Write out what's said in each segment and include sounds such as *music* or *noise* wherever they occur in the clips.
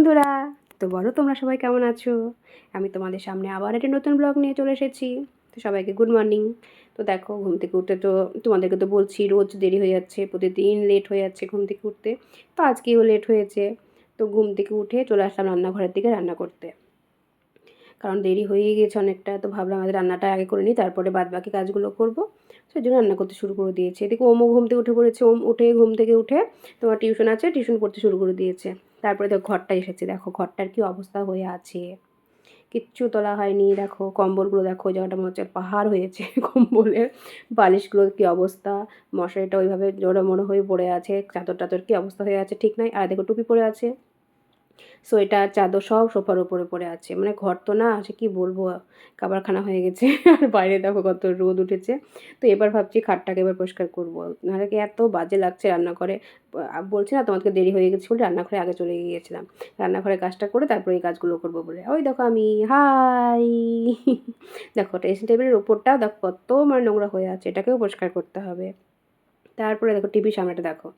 বন্ধুরা, তো বলো তোমরা সবাই কেমন আছো? আমি তোমাদের সামনে আবার একটা নতুন ব্লগ নিয়ে চলে এসেছি। তো সবাইকে গুড মর্নিং তো দেখো, ঘুম থেকে উঠতে তো তোমাদেরকে তো বলছি, রোজ দেরি হয়ে যাচ্ছে, প্রতিদিন লেট হয়ে যাচ্ছে ঘুম থেকে উঠতে। তো আজকেও লেট হয়েছে। তো ঘুম থেকে উঠে চলে আসলাম রান্নাঘরের দিকে রান্না করতে। কারণ দেরি হয়ে গিয়েছে অনেকটা, তো ভাবলাম আমাদের রান্নাটা আগে করে নিই, তারপরে বাদ বাকি কাজগুলো করব। সেই জন্য রান্না করতে শুরু করে দিয়েছে। এদিকে ওমও ঘুম থেকে উঠে পড়েছে, ওম উঠে ঘুম থেকে উঠে তোমার টিউশন আছে টিউশন পড়তে শুরু করে দিয়েছে। তারপরে দেখো ঘরটা এসেছে, দেখো ঘরটার কি অবস্থা হয়ে আছে। কিচ্ছু তোলা হয়নি, দেখো কম্বলগুলো দেখো জায়গাটা মনে হচ্ছে পাহাড় হয়েছে *laughs* কম্বলের। বালিশগুলোর কী অবস্থা? মশারিটা ওইভাবে জোড়ো মোড়ো হয়ে পড়ে আছে চাদর টাদর কী অবস্থা হয়ে আছে? ঠিক নাই। আর দেখো টুপি পরে আছে। সোয়েটার চাদর সব সোফার উপরে পড়ে আছে। মানে ঘর তো না, সে কী বলব? কাবারখানা হয়ে গেছে। *laughs* আর বাইরে দেখো কত রোদ উঠেছে। তো এবার ভাবছি খাটটাকে এবার পরিষ্কার করব। নাহলে কি এত বাজে লাগছে রান্নাঘরে? বলছি না তোমাকে দেরি হয়ে গেছে বলে রান্নাঘরে আগে চলে গিয়েছিলাম। রান্নাঘরে কাজটা করে তারপরে এই কাজগুলো করব বলে। ওই দেখো আমি, হাই! *laughs* দেখো ড্রেসিং টেবিলের ওপরটাও দেখো কত মানে নোংরা হয়ে আছে। এটাকেও পরিষ্কার করতে হবে। তারপরে দেখো টিভির সামনেটা দেখো।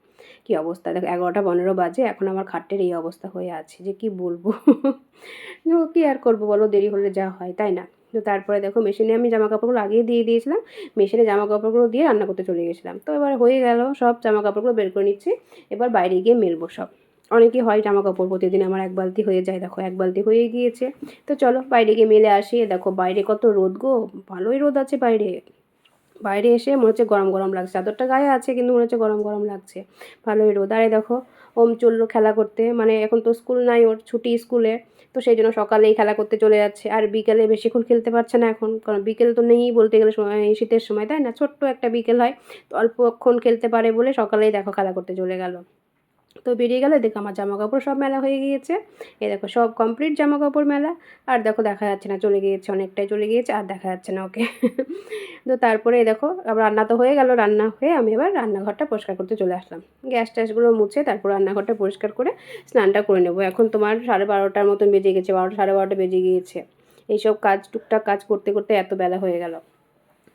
কী অবস্থা? দেখো এগারোটা পনেরো বাজে, এখন আমার খাটের এই অবস্থা হয়ে আছে যে কি বলব? *laughs* কী আর করব বলো, দেরি হলে যা হয়, তাই না? তো তারপরে দেখো মেশিনে আমি জামা কাপড়গুলো আগিয়ে দিয়ে দিয়েছিলাম, মেশিনে জামা কাপড়গুলো দিয়ে রান্না করতে চলে গেছিলাম। তো এবার হয়ে গেল, সব জামা কাপড়গুলো বের করে নিচ্ছি। এবার বাইরে গিয়ে মেলবো সব। অনেকই হয় জামা কাপড় প্রতিদিন আমার এক বালতি হয়ে যায়, দেখো এক বালতি হয়ে গিয়েছে। তো চলো বাইরে গিয়ে মেলে আসি। দেখো বাইরে কত রোদ গো, ভালোই রোদ আছে বাইরে। বাইরে এসে মনে হচ্ছে গরম গরম লাগছে। চাদরটা গায়ে আছে কিন্তু মনে হচ্ছে গরম গরম লাগছে। ভালোই রোদ। আরে দেখো, ওম চলল খেলা করতে। মানে এখন তো স্কুল নাই, ওর ছুটি স্কুলে। তো সেই জন্য সকালেই খেলা করতে চলে যাচ্ছে। আর বিকেলে বেশিক্ষণ খেলতে পারছে না এখন। কারণ বিকেল তো নেই বলতে গেলে সময় শীতের সময়, তাই না? ছোট্ট একটা বিকেল হয়। তো অল্পক্ষণ খেলতে পারে বলে সকালেই দেখো খেলা করতে চলে গেল। তো বেরিয়ে গেলে দেখো আমার জামা কাপড় সব মেলা হয়ে গিয়েছে। এ দেখো, সব কমপ্লিট জামা কাপড় মেলা। আর দেখো, দেখা যাচ্ছে না, চলে গিয়েছে, অনেকটাই চলে গিয়েছে, আর দেখা যাচ্ছে না ওকে। *laughs* তো তারপরে দেখো, আবার রান্না তো হয়ে গেল, রান্না হয়ে আমি এবার রান্নাঘরটা পরিষ্কার করতে চলে আসলাম। গ্যাস ট্যাসগুলো মুছে তারপর রান্নাঘরটা পরিষ্কার করে স্নানটা করে নেব। এখন তোমার সাড়ে বারোটার মতন বেজে গেছে বারোটা সাড়ে বারোটা বেজে গিয়েছে। এইসব কাজ, টুকটাক কাজ করতে করতে এত বেলা হয়ে গেল।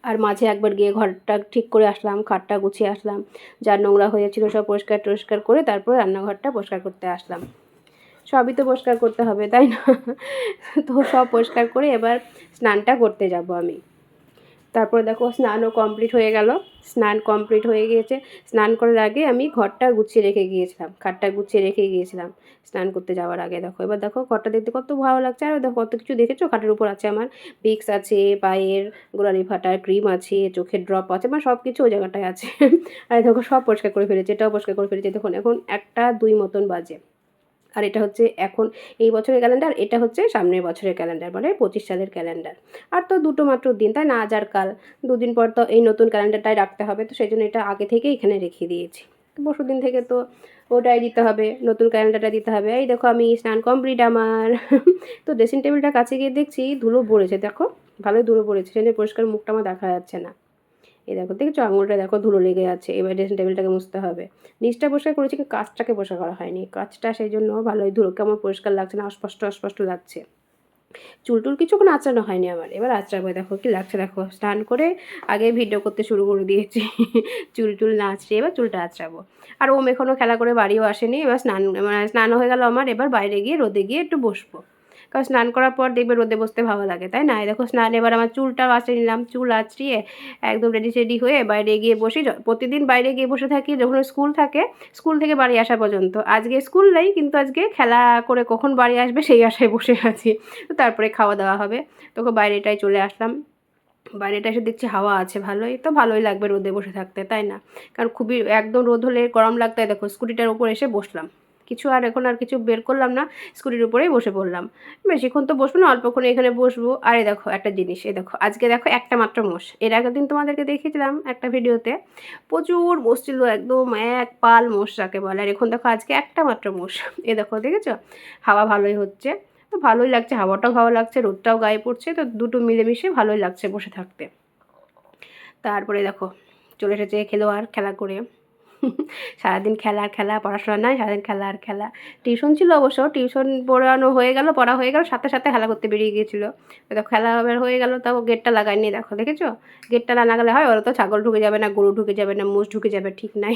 আর মাঝে একবার গিয়ে ঘরটা ঠিক করে আসলাম, খাটটা গুছিয়ে আসলাম। যা নোংরা হয়েছিল সব পরিষ্কার টরিষ্কার করে তারপর রান্নাঘরটা পরিষ্কার করতে আসলাম। সবই তো পরিষ্কার করতে হবে, তাই না? তো সব পরিষ্কার করে এবার স্নানটা করতে যাব আমি। তারপরে দেখো স্নানও কমপ্লিট হয়ে গেল। স্নান কমপ্লিট হয়ে গিয়েছে। স্নান করার আগে আমি ঘরটা গুছিয়ে রেখে গিয়েছিলাম, খাটটা গুছিয়ে রেখে গিয়েছিলাম স্নান করতে যাওয়ার আগে দেখো। এবার দেখো ঘরটা দেখতে কত ভালো লাগছে। আর দেখো কত কিছু দেখেছ? খাটের উপর আছে আমার বিক্স আছে, পায়ের গোড়ালি ফাটার ক্রিম আছে, চোখের ড্রপ আছে মানে সব কিছু ওই জায়গাটায় আছে। *laughs* আর দেখো সব পরিষ্কার করে ফেলেছে, এটাও পরিষ্কার করে ফেলেছে। দেখুন, এখন একটা দুই মতন বাজে। আর এটা হচ্ছে এখন এই বছরের ক্যালেন্ডার, এটা হচ্ছে সামনের বছরের ক্যালেন্ডার মানে পঁচিশ সালের ক্যালেন্ডার। আর তো দুটো মাত্র দিন, তাই না? আজ আর কাল, দুদিন পর তো এই নতুন ক্যালেন্ডারটাই রাখতে হবে, তো সেই জন্য এটা আগে থেকে এখানে রেখে দিয়েছি। পরশু দিন থেকে তো ওটাই দিতে হবে, নতুন ক্যালেন্ডারটা দিতে হবে। এই দেখো আমি স্নান কমপ্লিট আমার। *laughs* তো ড্রেসিং টেবিলটা কাছে গিয়ে দেখছি ধুলো পড়েছে, দেখো, ভালোই ধুলো পড়েছে, সেই পরিষ্কার মুখটা আমার দেখা যাচ্ছে না। এই দেখো দেখছ আঙুলটা দেখো ধুলো লেগে আছে এবার ড্রেসিং টেবিলটাকে মুছতে হবে। নিচটা পরিষ্কার করেছি কিন্তু কাজটাকে পরিষ্কার করা হয়নি। কাজটা সেই জন্য ভালোই ধুলো, কেমন পরিষ্কার লাগছে না, অস্পষ্ট অস্পষ্ট লাগছে। চুল টুল কিছুক্ষণ আঁচড়ানো হয়নি আমার। এবার আঁচড়াবো, দেখো কি লাগছে। দেখো, স্নান করে আগে ভিডিও করতে শুরু করে দিয়েছি। *laughs* চুল টুল না আঁচড়ে এবার চুলটা আঁচড়াবো। আর ওম এখনও খেলা করে বাড়িও আসেনি। এবার স্নান মানে স্নান হয়ে গেল আমার। এবার বাইরে গিয়ে রোদে গিয়ে একটু বসবো। কারণ স্নান করার পর দেখবে রোদে বসতে ভালো লাগে, তাই না? দেখো স্নান, এবার আমার চুলটাও আঁচড়ে নিলাম, চুল আঁচড়িয়ে একদম রেডি সেডি হয়ে বাইরে গিয়ে বসি প্রতিদিন বাইরে গিয়ে বসে থাকি যখন স্কুল থাকে, স্কুল থেকে বাড়ি আসা পর্যন্ত। আজকে স্কুল নেই, কিন্তু আজকে খেলা করে কখন বাড়ি আসবে সেই আশায় বসে আছি। তো তারপরে খাওয়া দাওয়া হবে। তখন বাইরেটাই চলে আসলাম। বাইরেটা এসে দেখছি হাওয়া আছে, ভালোই। তো ভালোই লাগবে রোদে বসে থাকতে, তাই না? কারণ খুবই, একদম রোদ হলে গরম লাগতো দেখো, স্কুটিটার উপর এসে বসলাম। কিছু আর এখন আর কিছু বের করলাম না, স্কুটির উপরেই বসে পড়লাম। বেশিক্ষণ তো বসবো না, অল্পক্ষণ এখানে বসবো। আর এই দেখো, একটা জিনিস, এই দেখো, আজকে দেখো একটা মাত্র মোষ। এর আগের দিন তোমাদেরকে দেখিয়েছিলাম একটা ভিডিওতে, প্রচুর মোষ ছিল, একদম এক পাল মোষ যাকে বলে। আর এখন দেখো আজকে একটা মাত্র মোষ। এ দেখো, দেখেছ? হাওয়া ভালোই হচ্ছে, তো ভালোই লাগছে, হাওয়াটাও ভালো লাগছে, রোদটাও গায়ে পড়ছে, তো দুটো মিলেমিশে ভালোই লাগছে বসে থাকতে। তারপরে দেখো, চলে এসেছে খেলোয়াড় খেলা করে। *laughs* সারাদিন খেলা খেলা, পড়াশোনা নয়, সারাদিন খেলা আর খেলা। টিউশন ছিল অবশ্য, টিউশন পড়ানো হয়ে গেল, পড়া হয়ে গেল, সাথে সাথে খেলা করতে বেরিয়ে গিয়েছিল। দেখো খেলা হয়ে গেল, তাও গেটটা লাগায়নি, দেখো, দেখেছ? গেটটা না লাগালে হয়, ওরা তো ছাগল ঢুকে যাবে না, গরু ঢুকে যাবে না, মোষ ঢুকে যাবে, ঠিক নাই।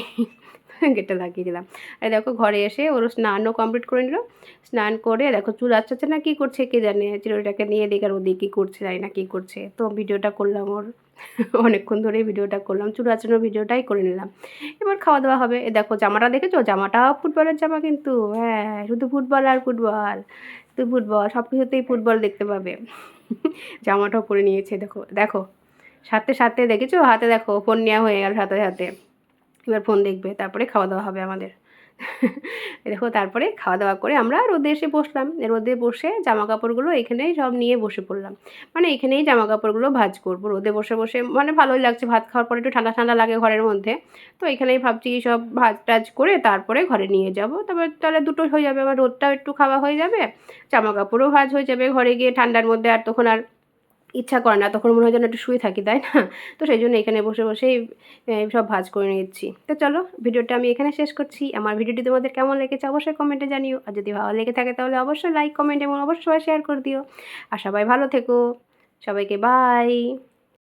*laughs* গেটটা লাগিয়ে দিলাম। আর দেখো, ঘরে এসে ওর স্নানও কমপ্লিট করে নিল। স্নান করে দেখো, চুল আচ্ছাচ্ছে না, কী করছে কে জানে? চিরোটাকে নিয়ে দেখে আর ওদিকে কী করছে, জানি না কী করছে। তো ভিডিওটা করলাম ওর। অনেকক্ষণ ধরে ভিডিওটা করলাম চুল ভিডিওটাই করে নিলাম। এবার খাওয়া দাওয়া হবে। এ দেখো, জামাটা দেখেছ? জামাটা ফুটবলের জামা কিন্তু। হ্যাঁ শুধু ফুটবল আর ফুটবল। শুধু ফুটবল, সব কিছুতেই ফুটবল দেখতে পাবে। জামাটাও পরে নিয়েছে, দেখো দেখো। সাথে সাথে, দেখেছ? হাতে দেখো, ফোন নেওয়া হয়ে গেল সাথে সাথে। এবার ফোন দেখবে, তারপরে খাওয়া দাওয়া হবে আমাদের। দেখো, তারপরে খাওয়া দাওয়া করে আমরা রোদে এসে বসলাম। রোদে বসে জামা কাপড়গুলো এখানেই সব নিয়ে বসে পড়লাম। মানে এখানেই জামা কাপড়গুলো ভাজ করব। রোদে বসে বসে মানে ভালোই লাগছে, ভাত খাওয়ার পরে একটু ঠান্ডা ঠান্ডা লাগে ঘরের মধ্যে। তো এখানেই ভাবছি সব ভাজ টাজ করে তারপরে ঘরে নিয়ে যাব। তারপর তাহলে দুটো হয়ে যাবে, আমার রোদটাও একটু খাওয়া হয়ে যাবে জামা কাপড়ও ভাজ হয়ে যাবে ঘরে গিয়ে ঠান্ডার মধ্যে আর তখন আর ইচ্ছা করে না, তখন মনে হয় যেন একটু শুয়ে থাকি, তাই না? তো সেই জন্য এখানে বসে বসেই সব ভাজ করে নিচ্ছি। তো চলো, ভিডিওটা আমি এখানে শেষ করছি। আমার ভিডিওটি তোমাদের কেমন লেগেছে অবশ্যই কমেন্টে জানিও। আর যদি ভালো লেগে থাকে তাহলে অবশ্যই লাইক কমেন্ট এবং অবশ্যই শেয়ার করে দিও। আর সবাই ভালো থেকো। সবাইকে বাই